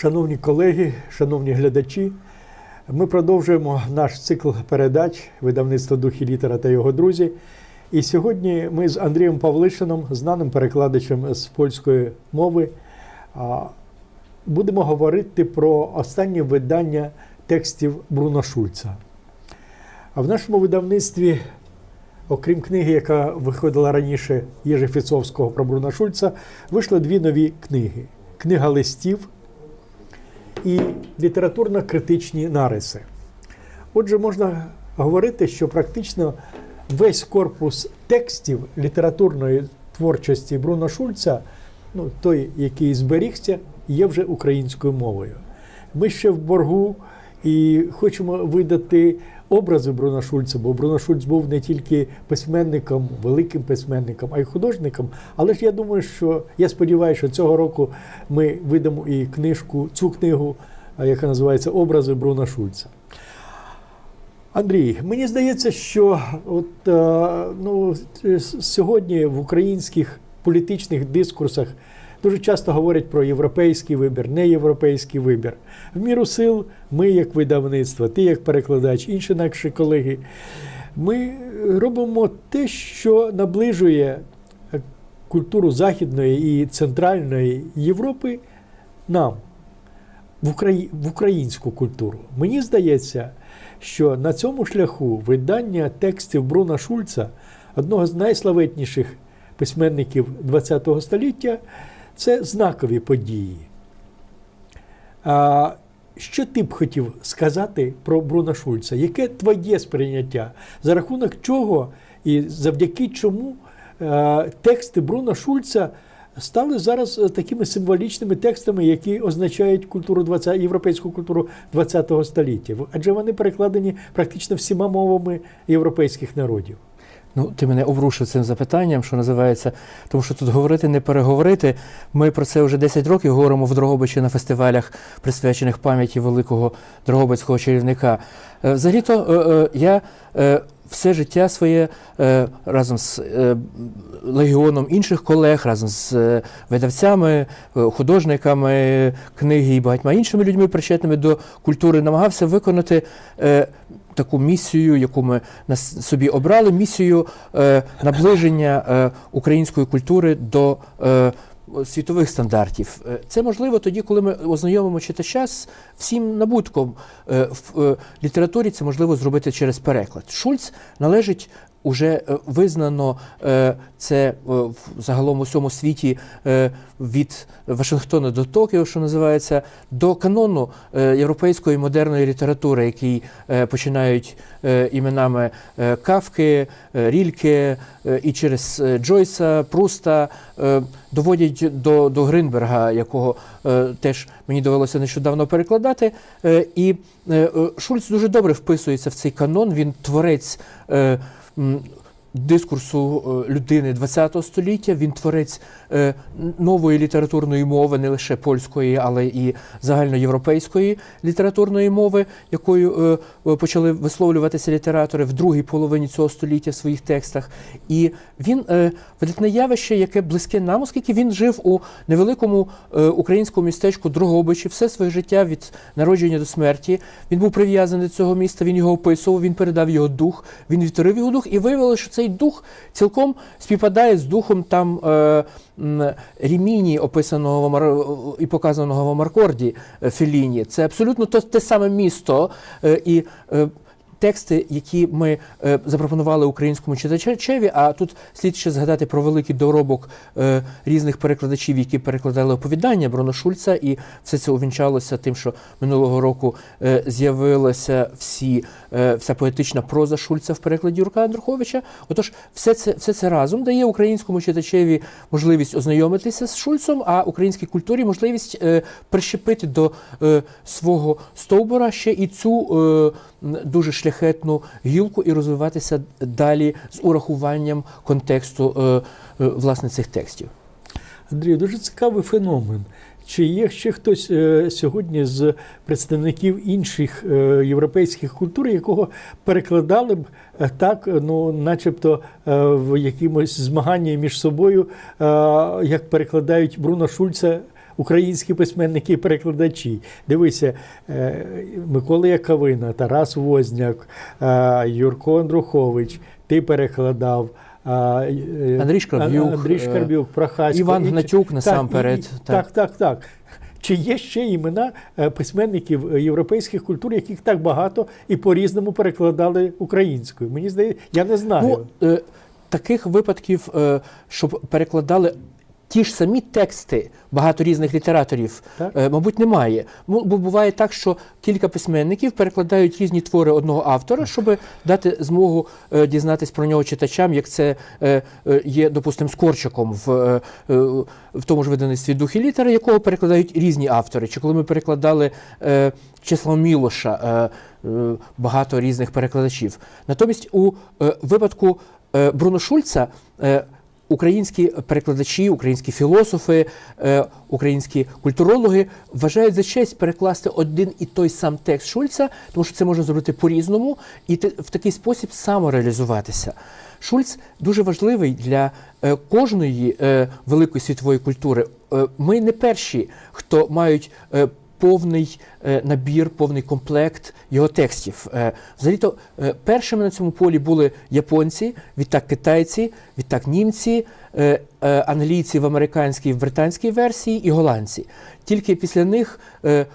Шановні колеги, шановні глядачі, ми продовжуємо наш цикл передач видавництва Духі літера та його друзі. І сьогодні ми з Андрієм Павлишином, знаним перекладачем з польської мови, будемо говорити про останнє видання текстів Бруно Шульца. А в нашому видавництві, окрім книги, яка виходила раніше Єжи Фіцовського про Бруно Шульца, вийшли дві нові книги: книга листів і літературно-критичні нариси. Отже, можна говорити, що практично весь корпус текстів літературної творчості Бруно Шульца, ну, той, який зберігся, є вже українською мовою. Ми ще в боргу і хочемо видати образи Бруно Шульца, бо Бруно Шульц був не тільки письменником, великим письменником, а й художником. Але ж я думаю, що я сподіваюся, що цього року ми видамо і книжку, цю книгу, яка називається Образи Бруно Шульца. Андрій, мені здається, що от, е, ну, сьогодні в українських політичних дискурсах дуже часто говорять про європейський вибір, неєвропейський вибір. В міру сил, ми, як видавництво, ти як перекладач, інші наші колеги, ми робимо те, що наближує культуру Західної і Центральної Європи нам в, Украї... в українську культуру. Мені здається, що на цьому шляху видання текстів Бруна Шульца, одного з найславетніших письменників ХХ століття, це знакові події. А що ти б хотів сказати про Бруна Шульца? Яке твоє сприйняття? За рахунок чого і завдяки чому е, тексти Бруна Шульца стали зараз такими символічними текстами, які означають культуру 20, європейську культуру ХХ століття? Адже вони перекладені практично всіма мовами європейських народів. Ну, ти мене обрушив цим запитанням, що називається, тому що тут говорити, не переговорити. Ми про це вже 10 років говоримо в Дрогобичі на фестивалях, присвячених пам'яті великого дрогобицького чарівника. Е, Взагалі-то е, е, я все життя своє разом з легіоном інших колег, разом з видавцями, художниками книги і багатьма іншими людьми, причетними до культури, намагався виконати таку місію, яку ми на собі обрали, місію е, наближення е, української культури до е, світових стандартів. Е, Це можливо тоді, коли ми ознайомимо читача з всім набутком е, в е, літературі. Це можливо зробити через переклад. Шульц належить. Уже е, визнано е, це е, загалом у всьому світі від Вашингтона до Токіо, що називається, до канону європейської модерної літератури, який починають іменами Кавки, Рільке і через Джойса, Пруста доводять до, до Гринберга, якого теж мені довелося нещодавно перекладати. І Шульц дуже добре вписується в цей канон. Він творець. Е, м, Дискурсу е, людини ХХ століття він творець е, нової літературної мови, не лише польської, але і загальноєвропейської літературної мови, якою е, почали висловлюватися літератори в другій половині цього століття в своїх текстах. І він видатне явище, яке близьке нам, оскільки він жив у невеликому українському містечку Дрогобичі все своє життя від народження до смерті. Він був прив'язаний до цього міста, він його описував, він передав його дух, він відтворив його дух, і виявилося, що цей дух цілком співпадає з духом там е, Ріміні, описаного в Мар- і показаного в Маркорді е, Феліні. Це абсолютно то, те саме місто. е, і е, Тексти, які ми е, запропонували українському читачеві, а тут слід ще згадати про великий доробок е, різних перекладачів, які перекладали оповідання Бруно Шульца, і все це увінчалося тим, що минулого року е, з'явилася всі, вся поетична проза Шульца в перекладі Юрка Андруховича. Отож, все це, все це разом дає українському читачеві можливість ознайомитися з Шульцом, а українській культурі можливість прищепити до свого стовбура ще і цю дуже шляхетну гілку і розвиватися далі з урахуванням контексту е, е, власне цих текстів. Андрію, дуже цікавий феномен. Чи є ще хтось е, сьогодні з представників інших європейських культур, якого перекладали б так, ну, начебто в якимось змаганні між собою, як перекладають Бруно Шульца українські письменники і перекладачі. Дивися, е, Микола Яковина, Тарас Возняк, е, Юрко Андрухович, ти перекладав. е, Андрій Шкарбюк, Андрій Шкарбюк, Прохасько. Іван Гнатюк насамперед, так. Так, так, так. Чи є ще імена письменників європейських культур, яких так багато і по-різному перекладали українською? Мені здається, я не знаю. Ну, таких випадків, щоб перекладали ті ж самі тексти багато різних літераторів, Так. е, мабуть, немає. Бо буває так, що кілька письменників перекладаають різні твори одного автора, щоб дати змогу е, дізнатись про нього читачам, як це е, є, допустимо, з Корчаком в, в тому ж видавництві дух і літери, якого перекладають різні автори. Чи коли ми перекладали е, Числав Мілоша, е, е, багато різних перекладачів. Натомість у е, випадку е, Бруно Шульца е, українські перекладачі, українські філософи, е, українські культурологи вважають за честь перекласти один і той сам текст Шульца, тому що це можна зробити по-різному і в такий спосіб самореалізуватися. Шульц дуже важливий для е, кожної е, великої світової культури. Ми не перші, хто мають повний е, набір, повний комплект його текстів. Е, Взагалі-то е, першими на цьому полі були японці, відтак китайці, відтак німці, англійці в американській, в британській версії і голландці. Тільки після них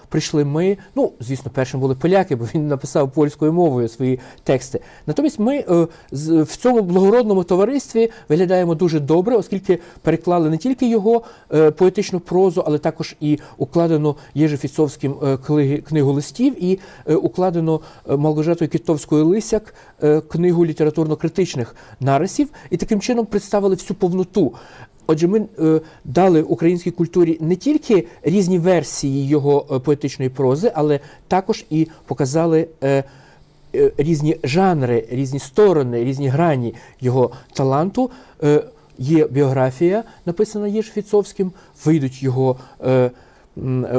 прийшли ми. Ну, звісно, першим були поляки, бо він написав польською мовою свої тексти. Натомість ми в цьому благородному товаристві виглядаємо дуже добре, оскільки переклали не тільки його поетичну прозу, але також і укладену Єжефіцовським е, книги, книгу листів і е, укладену е, Малгожатою Кітовською Лисяк е, книгу літературно-критичних нарисів, і таким чином представили всю повноту. Отже, ми е, дали українській культурі не тільки різні версії його е, поетичної прози, але також і показали е, е, різні жанри, різні сторони, різні грані його таланту. Е, є біографія, написана Єшфіцовським, вийдуть його е, е,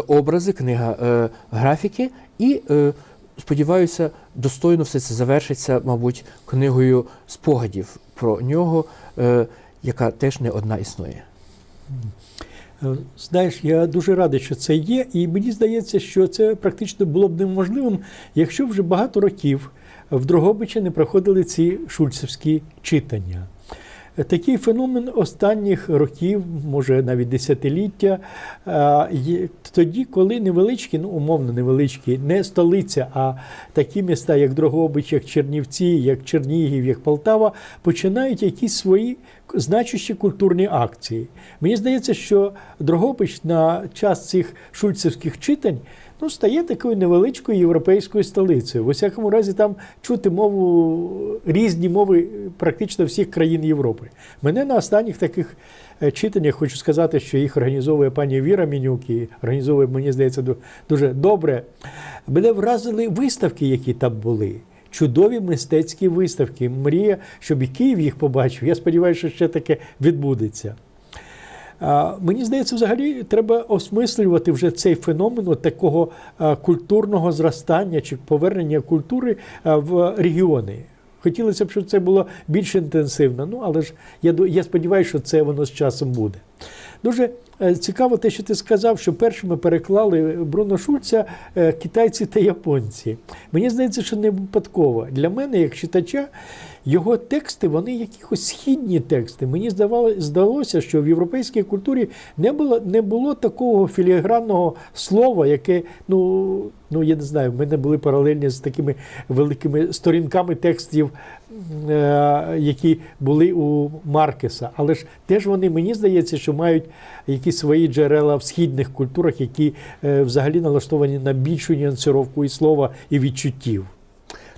образи, книга е, графіки, і е, сподіваюся, достойно все це завершиться, мабуть, книгою спогадів про нього, е, яка теж не одна існує. Е, Знаєш, я дуже радий, що це є, і мені здається, що це практично було б неможливим, якщо вже багато років в Дрогобичі не проходили ці шульцевські читання. Такий феномен останніх років, може навіть десятиліття, е, тоді, коли невеличкі, ну умовно невеличкі, не столиця, а такі міста, як Дрогобич, як Чернівці, як Чернігів, як Полтава, починають якісь свої значущі культурні акції. Мені здається, що Дрогобич на час цих шульцевських читань ну, стає такою невеличкою європейською столицею. В усякому разі, там чути мову різні мови практично всіх країн Європи. Мене на останніх таких е, читаннях хочу сказати, що їх організовує пані Віра Мінюк і організовує, мені здається, дуже добре. Мене вразили виставки, які там були. Чудові мистецькі виставки. Мрія, щоб і Київ їх побачив. Я сподіваюся, що ще таке відбудеться. Мені здається, взагалі треба осмислювати вже цей феномен такого культурного зростання чи повернення культури в регіони. Хотілося б, щоб це було більш інтенсивно. Ну, але ж я, я сподіваюся, що це воно з часом буде. Дуже цікаво те, що ти сказав, що першими переклали Бруно Шульца е, китайці та японці. Мені здається, що не випадково. Для мене, як читача, його тексти, вони якихось східні тексти. Мені здалося, що в європейській культурі не було, не було такого філігранного слова, яке, ну, ну я не знаю, в мене були паралельні з такими великими сторінками текстів, е, які були у Маркеса. Але ж теж вони, мені здається, що мають якісь свої джерела в східних культурах, які е, взагалі налаштовані на більшу нюансировку і слова, і відчуттів.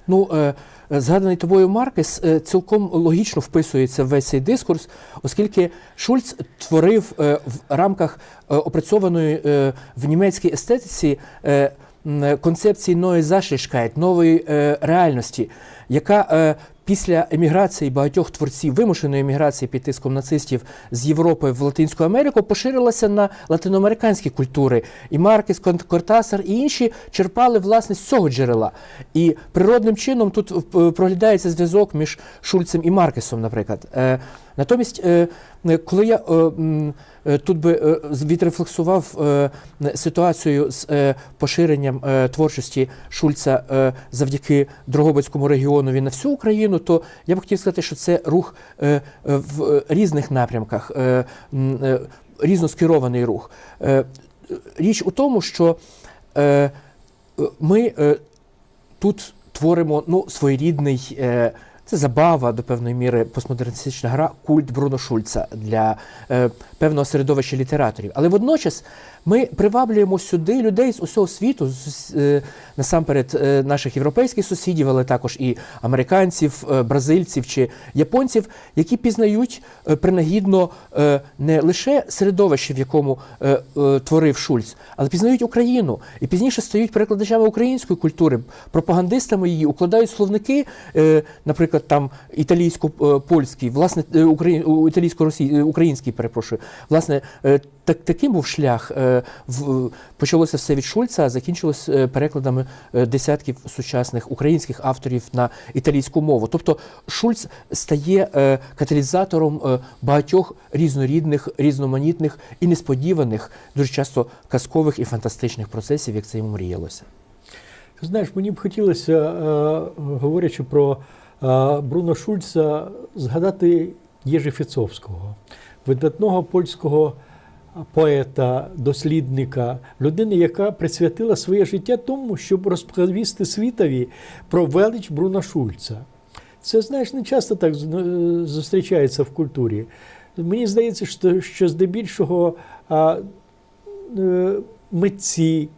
Ну, е, е, згаданий тобою Маркес е, цілком логічно вписується в весь цей дискурс, оскільки Шульц творив е, в рамках е, опрацьованої е, в німецькій естетиці е, е, концепції нової Зашлішкайт, нової е, реальності, яка е, після еміграції багатьох творців, вимушеної еміграції під тиском нацистів з Європи в Латинську Америку, поширилася на латиноамериканські культури. І Маркес, Кортасар і інші черпали власне з цього джерела. І природним чином тут е, проглядається зв'язок між Шульцем і Маркесом, наприклад. Натомість, е, е, коли я е, тут би відрефлексував ситуацію з поширенням творчості Шульца завдяки Дрогобицькому регіонові на всю Україну, то я б хотів сказати, що це рух в різних напрямках, м, е, рух. Річ у тому, що ми тут творимо ну, своєрідний. Це забава до певної міри постмодерністична гра, культ Бруно Шульца для е, певного середовища літераторів. Але водночас ми приваблюємо сюди людей з усього світу, з, е, насамперед е, наших європейських сусідів, але також і американців, е, бразильців чи японців, які пізнають е, принагідно е, не лише середовище, в якому е, е, творив Шульц, але пізнають Україну і пізніше стають перекладачами української культури, пропагандистами її, укладають словники, е, наприклад, там італійсько-польський, власне, е, украї- у- італійсько-російський, український, перепрошую. Власне, е, так, таким був шлях. Е, почалося все від Шульца, а закінчилось е, перекладами е, десятків сучасних українських авторів на італійську мову. Тобто Шульц стає е, каталізатором е, багатьох різнорідних, різноманітних і несподіваних, дуже часто казкових і фантастичних процесів, як це йому мріялося. Знаєш, мені б хотілося, е, говорячи про е, Бруно Шульца, згадати Єжи Фіцовського, видатного польського поета, дослідника, людини, яка присвятила своє життя тому, щоб розповісти світові про велич Бруно Шульца. Це, знаєш, не часто так е, зустрічається в культурі. Мені здається, що, здебільшого е, митці,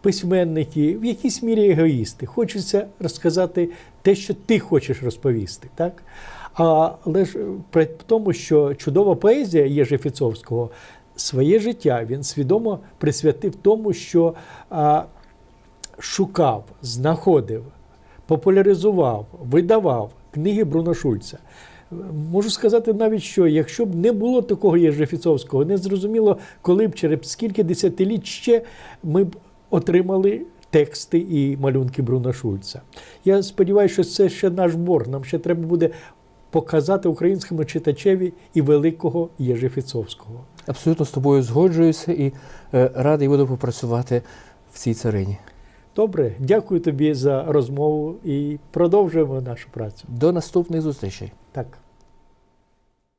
письменники, в якійсь мірі егоїсти. Хочеться розказати те, що ти хочеш розповісти. Так? Але ж при тому, що чудова поезія Єжи Фіцовського своє життя він свідомо присвятив тому, що а, шукав, знаходив, популяризував, видавав книги Бруно Шульца. Можу сказати навіть, що якщо б не було такого Єжи Фіцовського, не зрозуміло, коли б через скільки десятиліть ще ми б отримали тексти і малюнки Бруно Шульца. Я сподіваюся, що це ще наш борг. Нам ще треба буде показати українському читачеві і великого Єжи Фіцовського. Абсолютно з тобою згоджуюся і е, радий буду попрацювати в цій царині. Добре, дякую тобі за розмову і продовжуємо нашу працю. До наступних зустрічей. Так.